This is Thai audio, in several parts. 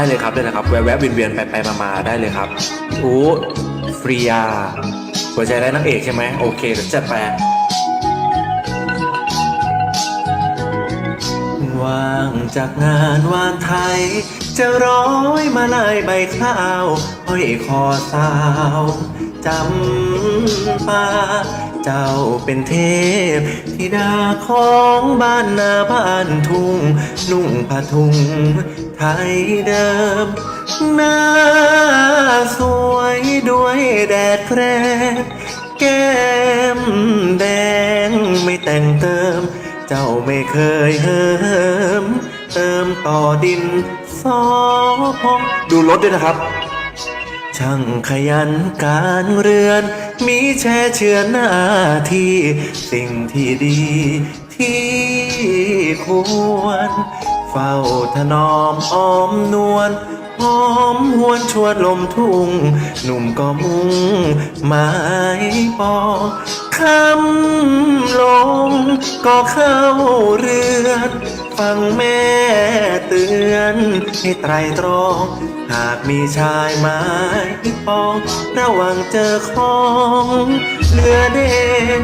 ได้เลยครับได้เลยครับแวะแวะเวียนเวียนไปไปมามาได้เลยครับโอ้ฟรียาหัวใจได้นักเอกใช่ไหมโอเคเดี๋ยวจัดไปว่างจากงานวานไทย จะร้อยมาลายใบข้าวห้อยคอสาวจำปา เจ้าเป็นเทพธิดาของบ้านนาบ้านทุ่ง นุ่งผ้าถุงไทยเดิมหน้าสวยด้วยแดดแรงแก้มแดงไม่แต่งเติม เจ้าไม่เคยเหิมเติมต่อดินสอพองดูรถด้วยนะครับ ช่างขยันการเรือน มีแช่เชือหน้าที่สิ่งที่ดี ที่ควร เฝ้าถนอมอ้อมนวลหอมหวนชวนลมทุ่ง หนุ่มก็มุ่งหมายปองคำลงก็เข้าเรือน ฟังแม่เตือนให้ไตรตรอง หากมีชายไม้ปองระวังเจอของเหลือเด่น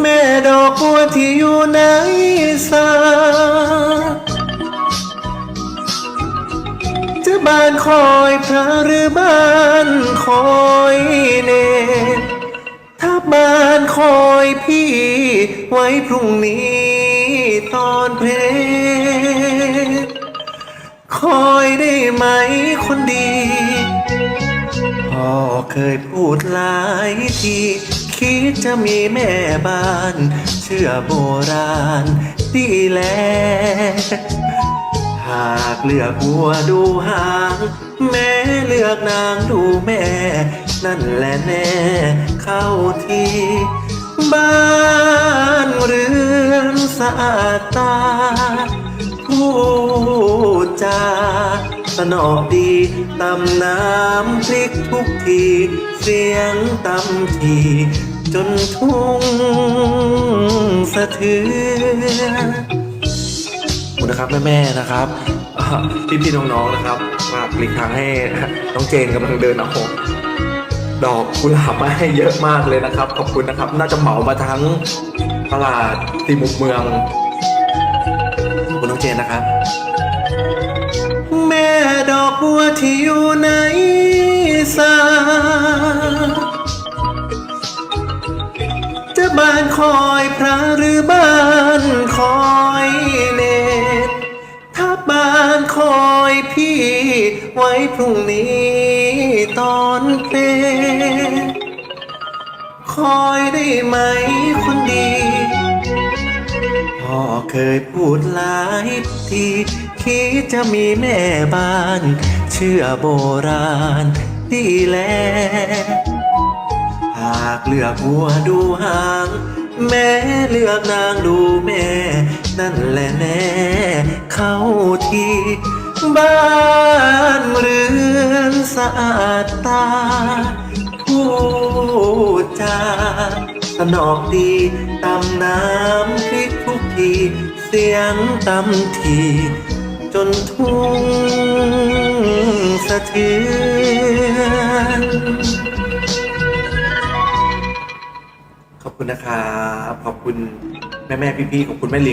แม่ดอกบัวที่อยู่ในสาจะบ้านคอยพระหรือบ้านคอยเนรถ้าบ้านคอยพี่ไว้พรุ่งนี้ ตอนเพลงคอยได้ไหมคนดีพ่อเคยพูดหลายที คิดจะมีแม่บ้าน เชื่อโบราณดีแลหากเลือกวัวดูหาง แม่เลือกนางดูแม่ นั่นแหละแน่เข้าที บ้านเรือนสะอาดตาพูดจาสนอดีตำน้ำพริกทุกที เสียงตำที จนทุ่งสะเทือนขอบคุณนะครับแม่ๆนะครับพี่พี่ๆน้องๆนะครับฝากหลีกทางให้น้องเจนกำลังเดินเอา ดอกกุหลาบมาให้เยอะมากเลยนะครับ ขอบคุณนะครับ น่าจะเหมามาทั้งตลาดตีมุกเมืองขอบคุณน้องเจนนะครับ แม่ดอกบัวที่อยู่ในสาจะบานคอยพระหรือบ้านคอยเนตรถ้าบานคอยพี่ไว้พรุ่งนี้ ตอนเพลงคอยได้ไหมคนดี พ่อเคยพูดหลายทีคิดจะมีแม่บ้าน เชื่อโบราณดีแล หากเลือกวัวดูหาง แม่เลือกนางดูแม่ นั่นแหละแน่เข้าที บ้านเรือนสะอาดตาพูดจาสนอกดีตำน้ำพริกทุกที เสียงตำที จนทุ่งสะเทือนขอบคุณนะครับ ขอบคุณแม่แม่ๆพี่ๆขอบคุณแม่ลิง